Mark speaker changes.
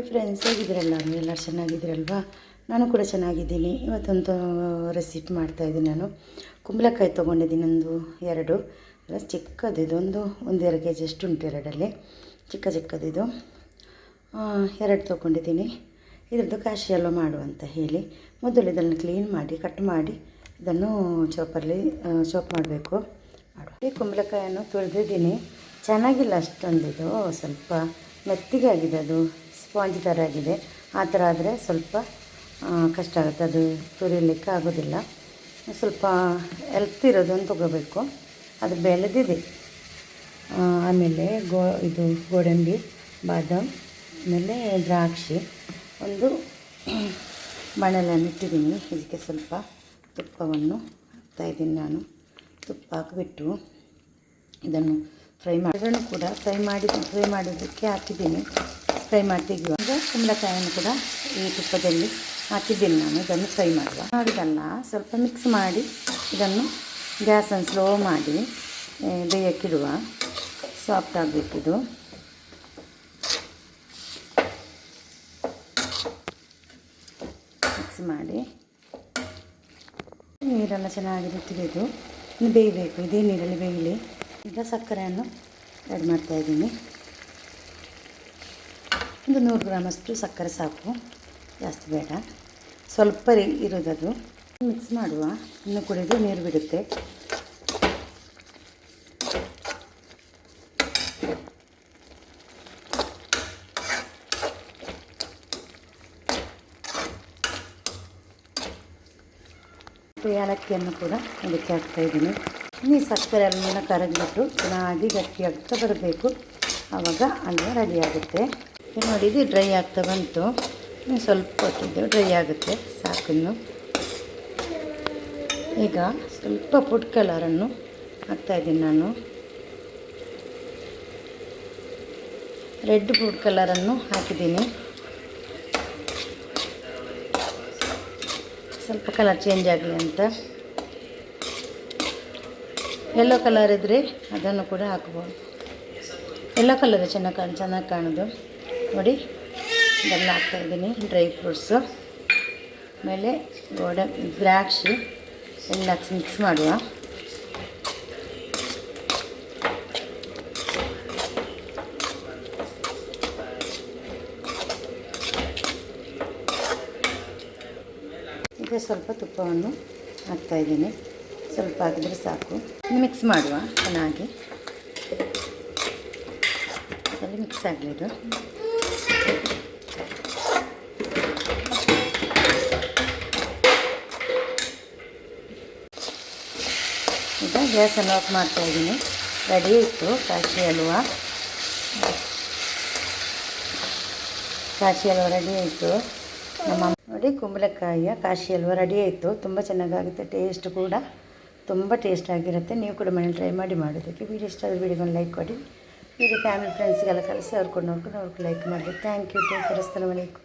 Speaker 1: Hi friends ಹೇಗಿದ್ದೀರಲ್ಲ ಎಲ್ಲರೂ ಚೆನ್ನಾಗಿದ್ದೀರಲ್ವಾ? ನಾನು ಕೂಡ ಚೆನ್ನಾಗಿದ್ದೀನಿ. ಇವತ್ತೊಂದು ರೆಸಿಪಿ ಮಾಡ್ತಾಯಿದ್ದೀನಿ ನಾನು. ಕುಂಬಳಕಾಯಿ ತೊಗೊಂಡಿದ್ದೀನಿ ಒಂದು ಎರಡು. ಅಲ್ಲ ಚಿಕ್ಕದಿದು ಒಂದು ಒಂದೆರಡು ಕೆ ಜಿ ಅಷ್ಟು ಉಂಟು ಎರಡಲ್ಲಿ. ಚಿಕ್ಕ ಚಿಕ್ಕದಿದು ಎರಡು ತೊಗೊಂಡಿದ್ದೀನಿ. ಇದ್ರದ್ದು ಕಾಶಿ ಹಲ್ವ ಮಾಡುವಂತ ಹೇಳಿ. ಮೊದಲು ಇದನ್ನು ಕ್ಲೀನ್ ಮಾಡಿ ಕಟ್ ಮಾಡಿ ಇದನ್ನು ಚಾಪಲ್ಲಿ ಚಾಪ್ ಮಾಡಬೇಕು. ಮಾಡಿ. ಕುಂಬಳಕಾಯನ್ನು ತುಳಿದಿದ್ದೀನಿ. ಚೆನ್ನಾಗಿಲ್ಲ ಅಷ್ಟೊಂದಿದು ಸ್ವಲ್ಪ ಮೆತ್ತಿಗೆ ಆಗಿದೆ ಅದು. ಸ್ಪಾಂಜ್ ಥರ ಆಗಿದೆ. ಆ ಥರ ಆದರೆ ಸ್ವಲ್ಪ ಕಷ್ಟ ಆಗುತ್ತೆ. ಅದು ತುರಿಲಿಕ್ಕೆ ಆಗೋದಿಲ್ಲ. ಸ್ವಲ್ಪ ಎಲ್ತ್ ಇರೋದನ್ನು ತೊಗೋಬೇಕು. ಅದು ಬೆಳೆದಿದೆ. ಆಮೇಲೆ ಗೋ, ಇದು ಗೋಡಂಬಿ, ಬಾದಾಮ್, ಆಮೇಲೆ ದ್ರಾಕ್ಷಿ. ಒಂದು ಮಣಲನ್ನು ಇಟ್ಟಿದ್ದೀನಿ. ಇದಕ್ಕೆ ಸ್ವಲ್ಪ ತುಪ್ಪವನ್ನು ಹಾಕ್ತಾಯಿದ್ದೀನಿ ನಾನು. ತುಪ್ಪ ಹಾಕಿಬಿಟ್ಟು ಇದನ್ನು ಫ್ರೈ ಮಾಡಿ ಕೂಡ ಫ್ರೈ ಮಾಡಿ ಫ್ರೈ ಮಾಡೋದಕ್ಕೆ ಹಾಕಿದ್ದೀನಿ. ಫ್ರೈ ಮಾಡಿ ಅಂದರೆ ಕುಂಬಳಕಾಯನ್ನು ಕೂಡ ಈ ತುಪ್ಪದಲ್ಲಿ ಹಾಕಿದ್ದೀನಿ ನಾನು, ಇದನ್ನು ಫ್ರೈ ಮಾಡುವ. ಮಾಡಿದಲ್ಲ ಸ್ವಲ್ಪ ಮಿಕ್ಸ್ ಮಾಡಿ ಇದನ್ನು ಗ್ಯಾಸನ್ನು ಸ್ಲೋ ಮಾಡಿ ಬೇಯಕ್ಕಿಡುವ ಸಾಫ್ಟ್ ಆಗಬೇಕಿದು ಮಿಕ್ಸ್ ಮಾಡಿ. ನೀರೆಲ್ಲ ಚೆನ್ನಾಗಿ ಇನ್ನು ಬೇಯಬೇಕು, ಇದೇ ನೀರಲ್ಲಿ ಬೇಯಲಿ. ಈಗ ಸಕ್ಕರೆಯನ್ನು ಆ್ಯಡ್ ಮಾಡ್ತಾಯಿದ್ದೀನಿ ಒಂದು ನೂರು ಗ್ರಾಮಷ್ಟು ಸಕ್ಕರೆ ಸಾಕು. ಜಾಸ್ತಿ ಬೇಡ. ಸ್ವಲ್ಪ ಇರೋದದು. ಮಿಕ್ಸ್ ಮಾಡುವ. ಇನ್ನು ಕುಡಿದು ನೀರು ಬಿಡುತ್ತೆ. ಏಲಕ್ಕಿಯನ್ನು ಕೂಡ ಇದಕ್ಕೆ ಹಾಕ್ತಾ ಇದ್ದೀನಿ. ಈ ಸಕ್ಕರೆ ಅಲ್ಲಿನ ಕರಗಿಬಿಟ್ಟು ಚೆನ್ನಾಗಿ ಗಟ್ಟಿಯಾಗ್ತಾ ಬರಬೇಕು. ಆವಾಗ ಅಲ್ಲ ರೆಡಿ ಆಗುತ್ತೆ. ಈಗ ನೋಡಿ, ಇದು ಡ್ರೈ ಆಗ್ತಾ ಬಂತು. ಸ್ವಲ್ಪ ಹೊತ್ತಿದ್ದು ಡ್ರೈ ಆಗುತ್ತೆ ಸಾಕನ್ನು ಈಗ ಸ್ವಲ್ಪ ಫುಡ್ ಕಲರನ್ನು ಹಾಕ್ತಾಯಿದ್ದೀನಿ ನಾನು. ರೆಡ್ ಫುಡ್ ಕಲರನ್ನು ಹಾಕಿದ್ದೀನಿ. ಸ್ವಲ್ಪ ಕಲರ್ ಚೇಂಜ್ ಆಗಲಿ ಅಂತ. ಎಲ್ಲೋ ಕಲರ್ ಇದ್ದರೆ ಅದನ್ನು ಕೂಡ ಹಾಕ್ಬೋದು. ಎಲ್ಲೋ ಕಲರ್ ಚೆನ್ನಾಗಿ ಕಾಣ್, ಚೆನ್ನಾಗಿ ಕಾಣೋದು. ನೋಡಿ, ಇದೆಲ್ಲ ಹಾಕ್ತಾಯಿದ್ದೀನಿ ಡ್ರೈ ಫ್ರೂಟ್ಸು ಆಮೇಲೆ ಗೋಡೆ, ದ್ರಾಕ್ಷಿ, ಎಲ್ಲ ಮಿಕ್ಸ್ ಮಾಡುವ. ಈಗ ಸ್ವಲ್ಪ ತುಪ್ಪವನ್ನು ಹಾಕ್ತಾಯಿದ್ದೀನಿ ಸ್ವಲ್ಪ ಹಾಕಿದರೆ ಸಾಕು. ಮಿಕ್ಸ್ ಮಾಡುವ, ಚೆನ್ನಾಗಿ. ಮಿಕ್ಸ್ ಆಗಲಿ ಈಗ ಗ್ಯಾಸನ್ನು ಆಫ್ ಮಾಡ್ತಾ ಇದ್ದೀನಿ. ರೆಡಿ ಇತ್ತು, ಕಾಶಿ ಹಲ್ವ. ಕಾಶಿ ಹಲ್ವ ರೆಡಿ ಆಯಿತು. ನಮ್ಮ ನೋಡಿ ಕುಂಬಳಕಾಯಿಯ ಕಾಶಿ ಹಲ್ವ ರೆಡಿ ಆಯಿತು. ತುಂಬ ಚೆನ್ನಾಗಾಗುತ್ತೆ ಟೇಸ್ಟ್ ಕೂಡ. ತುಂಬ ಟೇಸ್ಟ್ ಆಗಿರುತ್ತೆ. ನೀವು ಕೂಡ ಮನೇಲಿ ಟ್ರೈ ಮಾಡಿ ಮಾಡೋದಕ್ಕೆ. ವೀಡಿಯೋ ಇಷ್ಟ ಆದರೆ ವೀಡಿಯೋಗೊಂದು ಲೈಕ್ ಕೊಡಿ. ವೀಡಿಯೋ ಫ್ಯಾಮಿಲಿ ಫ್ರೆಂಡ್ಸ್ಗೆಲ್ಲ ಕಳಿಸಿ ಅವ್ರು ಕೂಡ ನೋಡ್ಕೊಂಡು ಅವ್ರಿಗೆ ಲೈಕ್ ಮಾಡಿ ಥ್ಯಾಂಕ್ ಯು ಟೇಕ್ ಕೇರ್ ಅಸ್ಸಲಾಮು ಅಲೈಕುಮ್